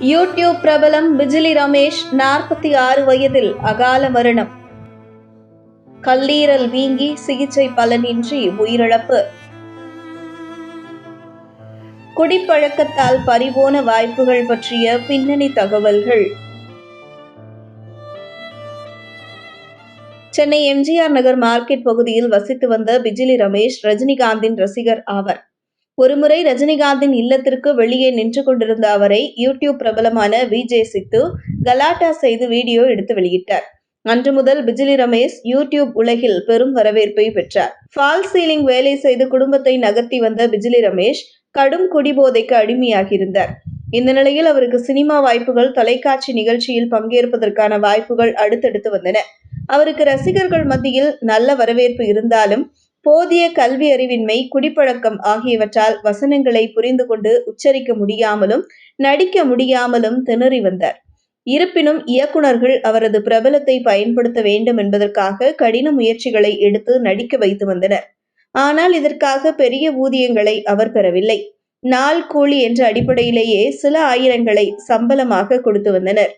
YouTube பிரபலம் பிஜிலி ரமேஷ் நாற்பத்தி ஆறு வயதில் அகால மரணம். கல்லீரல் வீங்கி சிகிச்சை பலனின்றி உயிரிழப்பு. குடிப்பழக்கத்தால் பறிபோன வாய்ப்புகள் பற்றிய பின்னணி தகவல்கள். சென்னை எம்ஜிஆர் நகர் மார்க்கெட் பகுதியில் வசித்து வந்த பிஜிலி ரமேஷ் ரஜினிகாந்தின் ரசிகர் ஆவர். ஒருமுறை ரஜினிகாந்தின் இல்லத்திற்கு வெளியே நின்று கொண்டிருந்த அவரை யூடியூப் பிரபலமான விஜே சித்து கலாட்டா செய்து வீடியோ எடுத்து வெளியிட்டார். அன்று முதல் பிஜிலி ரமேஷ் யூடியூப் உலகில் பெரும் வரவேற்பை பெற்றார். ஃபால் சீலிங் வேலை செய்து குடும்பத்தை நகர்த்தி வந்த பிஜிலி ரமேஷ் கடும் குடிபோதைக்கு அடிமையாகியிருந்தார். இந்த நிலையில் அவருக்கு சினிமா வாய்ப்புகள் தொலைக்காட்சி நிகழ்ச்சியில் பங்கேற்பதற்கான வாய்ப்புகள் அடுத்தடுத்து வந்தன. அவருக்கு ரசிகர்கள் மத்தியில் நல்ல வரவேற்பு இருந்தாலும் போதிய கல்வி அறிவின்மை குடிப்பழக்கம் ஆகியவற்றால் வசனங்களை புரிந்து கொண்டு உச்சரிக்க முடியாமலும் நடிக்க முடியாமலும் திணறி வந்தார். இருப்பினும் இயக்குனர்கள் அவரது பிரபலத்தை பயன்படுத்த வேண்டும் என்பதற்காக கடின முயற்சிகளை எடுத்து நடிக்க வைத்து வந்தனர். ஆனால் இதற்காக பெரிய ஊதியங்களை அவர் பெறவில்லை. நாள் கூலி என்ற அடிப்படையிலேயே சில ஆயிரங்களை சம்பளமாக கொடுத்து வந்தனர்.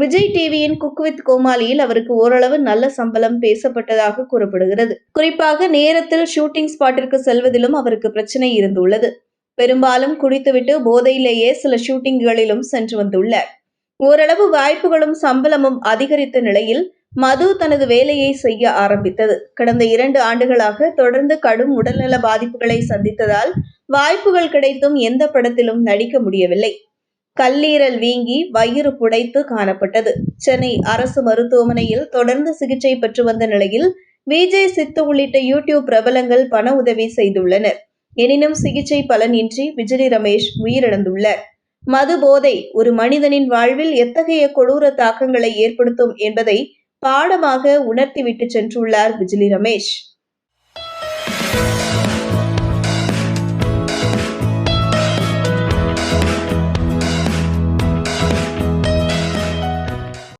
விஜய் டிவியின் குக் வித் கோமாளியில் அவருக்கு ஓரளவு நல்ல சம்பளம் பேசப்பட்டதாக கூறப்படுகிறது. குறிப்பாக நேரத்தில் ஷூட்டிங் ஸ்பாட்டிற்கு செல்வதிலும் அவருக்கு பிரச்சனை இருந்துள்ளது. பெரும்பாலும் குடித்துவிட்டு போதையிலேயே சில ஷூட்டிங்குகளிலும் சென்று வந்துள்ளார். ஓரளவு வாய்ப்புகளும் சம்பளமும் அதிகரித்த நிலையில் மது தனது வேலையை செய்ய ஆரம்பித்தது. கடந்த இரண்டு ஆண்டுகளாக தொடர்ந்து கடும் உடல்நல பாதிப்புகளை சந்தித்ததால் வாய்ப்புகள் கிடைத்தும் எந்த படத்திலும் நடிக்க முடியவில்லை. கல்லீரல் வீங்கி வயிறு புடைத்து காணப்பட்டது. சென்னை அரசு மருத்துவமனையில் தொடர்ந்து சிகிச்சை பெற்று வந்த நிலையில் விஜய் சித்து உள்ளிட்ட யூடியூப் பிரபலங்கள் பண உதவி செய்துள்ளனர். எனினும் சிகிச்சை பலனின்றி விஜய் ரமேஷ் உயிரிழந்துள்ளார். மது போதை ஒரு மனிதனின் வாழ்வில் எத்தகைய கொடூர தாக்கங்களை ஏற்படுத்தும் என்பதை பாடமாக உணர்த்திவிட்டு சென்றுள்ளார் விஜிலி ரமேஷ்.